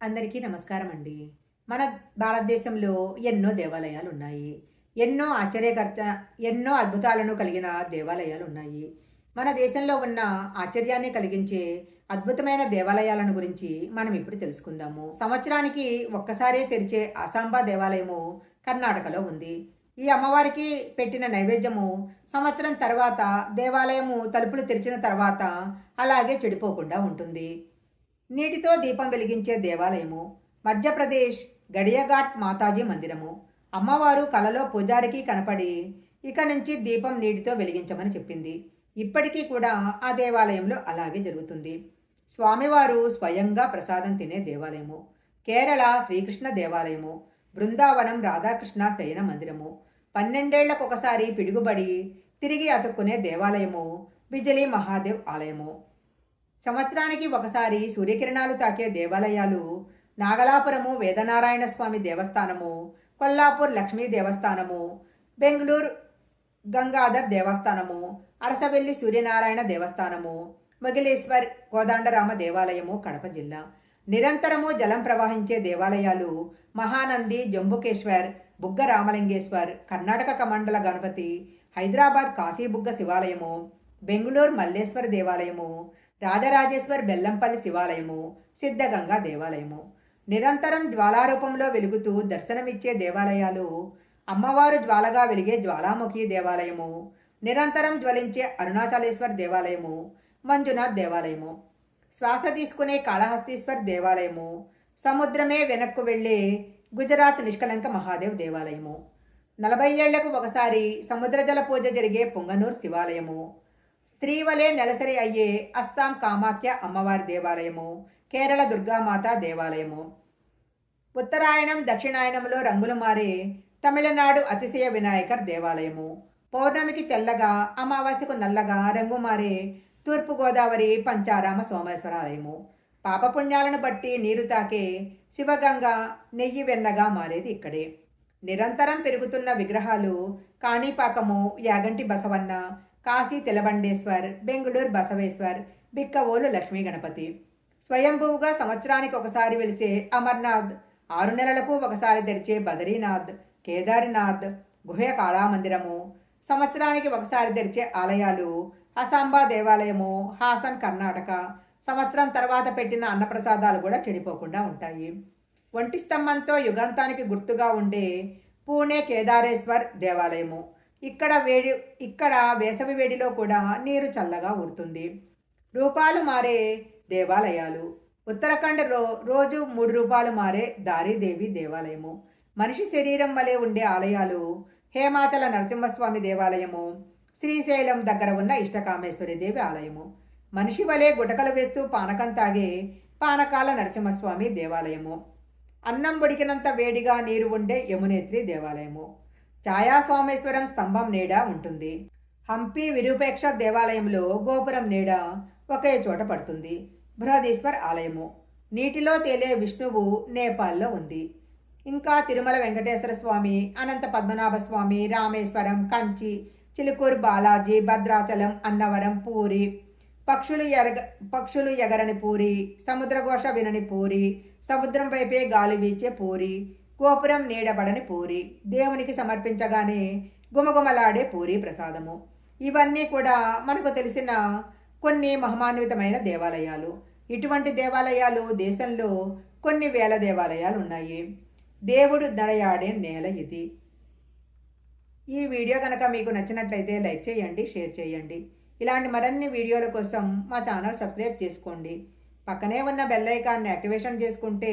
అందరికీ నమస్కారం అండి మన భారతదేశంలో ఎన్నో దేవాలయాలు ఉన్నాయి ఎన్నో ఆశ్చర్యకర్త ఎన్నో అద్భుతాలను కలిగిన దేవాలయాలు ఉన్నాయి మన దేశంలో ఉన్న ఆశ్చర్యాన్ని కలిగించే అద్భుతమైన దేవాలయాలను గురించి మనం ఇప్పుడు తెలుసుకుందాము. సంవత్సరానికి ఒక్కసారే తెరిచే అసాంబా దేవాలయము కర్ణాటకలో ఉంది. ఈ అమ్మవారికి పెట్టిన నైవేద్యము సంవత్సరం తర్వాత దేవాలయము తలుపులు తెరిచిన తర్వాత అలాగే చెడిపోకుండా ఉంటుంది. నీటితో దీపం వెలిగించే దేవాలయము మధ్యప్రదేశ్ గడియఘాట్ మాతాజీ మందిరము. అమ్మవారు కలలో పూజారికి కనపడి ఇక నుంచి దీపం నీటితో వెలిగించమని చెప్పింది. ఇప్పటికీ కూడా ఆ దేవాలయంలో అలాగే జరుగుతుంది. స్వామివారు స్వయంగా ప్రసాదం తినే దేవాలయము. కేరళ శ్రీకృష్ణ దేవాలయము. బృందావనం రాధాకృష్ణ శయన మందిరము. పన్నెండేళ్ళకు ఒకసారి పిడుగుబడి తిరిగి అతుక్కునే దేవాలయము. బిజలి మహాదేవ్ ఆలయము. సంవత్సరానికి ఒకసారి సూర్యకిరణాలు తాకే దేవాలయాలు నాగలాపురము వేదనారాయణ స్వామి దేవస్థానము కొల్లాపూర్ లక్ష్మీ దేవస్థానము బెంగళూరు గంగాధర్ దేవస్థానము అరసవెల్లి సూర్యనారాయణ దేవస్థానము మొగిలేశ్వర్ కోదండరామ దేవాలయము కడప జిల్లా. నిరంతరము జలం ప్రవహించే దేవాలయాలు మహానంది జంబుకేశ్వర్ బుగ్గ రామలింగేశ్వర్ కర్ణాటక కమండల గణపతి హైదరాబాద్ కాశీబుగ్గ శివాలయము బెంగళూరు మల్లేశ్వర దేవాలయము రాజరాజేశ్వర్ బెల్లంపల్లి శివాలయము సిద్ధగంగా దేవాలయము. నిరంతరం జ్వాలారూపంలో వెలుగుతూ దర్శనమిచ్చే దేవాలయాలు అమ్మవారు జ్వాలగా వెలిగే జ్వాలాముఖి దేవాలయము నిరంతరం జ్వలించే అరుణాచలేశ్వర్ దేవాలయము మంజునాథ్ దేవాలయము. శ్వాస తీసుకునే కాళహస్తీశ్వర్ దేవాలయము సముద్రమే వెనక్కు వెళ్ళే గుజరాత్ నిష్కలంక మహాదేవ్ దేవాలయము. నలభై ఏళ్ళకు ఒకసారి సముద్రజల పూజ జరిగే పొంగనూర్ శివాలయము త్రీవలే నెలసరి అయ్యే అస్సాం కామాఖ్య అమ్మవారి దేవాలయము కేరళ దుర్గామాత దేవాలయము. ఉత్తరాయణం దక్షిణాయనంలో రంగులు మారే తమిళనాడు అతిశయ వినాయకర్ దేవాలయము. పౌర్ణమికి తెల్లగా అమావాస్యకు నల్లగా రంగు మారే తూర్పుగోదావరి పంచారామ సోమేశ్వరాలయము. పాపపుణ్యాలను బట్టి నీరు తాకే శివగంగ నెయ్యి వెన్నగా మారేది ఇక్కడే. నిరంతరం పెరుగుతున్న విగ్రహాలు కాణిపాకము యాగంటి బసవన్న కాశీ తెలబండేశ్వర్ బెంగళూరు బసవేశ్వర్ బిక్కవోలు లక్ష్మీ గణపతి. స్వయంభూగా సంవత్సరానికి ఒకసారి వెలిసే అమర్నాథ్ ఆరు నెలలకు ఒకసారి తెరిచే బదరీనాథ్ కేదారినాథ్ గుహ్య కాళామందిరము సంవత్సరానికి ఒకసారి తెరిచే ఆలయాలు అసాంబా దేవాలయము హాసన్ కర్ణాటక సంవత్సరం తర్వాత పెట్టిన అన్నప్రసాదాలు కూడా చెడిపోకుండా ఉంటాయి. ఒంటి స్తంభంతో యుగంతానికి గుర్తుగా ఉండే పూణే కేదారేశ్వర్ దేవాలయము ఇక్కడ వేడి ఇక్కడ వేసవి వేడిలో కూడా నీరు చల్లగా ఊరుతుంది. రూపాలు మారే దేవాలయాలు. ఉత్తరాఖండ్ రో రోజు మూడు రూపాలు మారే దారీదేవి దేవాలయము. మనిషి శరీరం వలె ఉండే ఆలయాలు హేమాచల నరసింహస్వామి దేవాలయము. శ్రీశైలం దగ్గర ఉన్న ఇష్టకామేశ్వరి దేవి ఆలయము. మనిషి వలె గుటకలు వేస్తూ పానకం తాగే పానకాల నరసింహస్వామి దేవాలయము. అన్నం ఉడికినంత వేడిగా నీరు ఉండే యమునేత్రి దేవాలయము. ఛాయాస్వామేశ్వరం స్తంభం నీడ ఉంటుంది. హంపి విరూపేక్ష దేవాలయంలో గోపురం నీడ ఒకే చోట పడుతుంది. బృహదీశ్వర్ ఆలయము. నీటిలో తేలే విష్ణువు నేపాల్లో ఉంది. ఇంకా తిరుమల వెంకటేశ్వర స్వామి అనంత పద్మనాభ స్వామి రామేశ్వరం కంచి చిలుకూరు బాలాజీ భద్రాచలం అన్నవరం పూరి పక్షులు ఎరగ పక్షులు ఎగరని పూరి సముద్రఘోష వినని పూరి సముద్రం వైపే గాలి వీచే పూరి గోపురం నీడబడని పూరి. దేవునికి సమర్పించగానే గుమగుమలాడే పూరి ప్రసాదము. ఇవన్నీ కూడా మనకు తెలిసిన కొన్ని మహమాన్వితమైన దేవాలయాలు. ఇటువంటి దేవాలయాలు దేశంలో కొన్ని వేల దేవాలయాలు ఉన్నాయి. దేవుడు నడయాడే నేల ఇది. ఈ వీడియో కనుక మీకు నచ్చినట్లయితే లైక్ చేయండి షేర్ చేయండి. ఇలాంటి మరిన్ని వీడియోల కోసం మా ఛానల్ సబ్స్క్రైబ్ చేసుకోండి. పక్కనే ఉన్న బెల్ ఐకాన్ని యాక్టివేషన్ చేసుకుంటే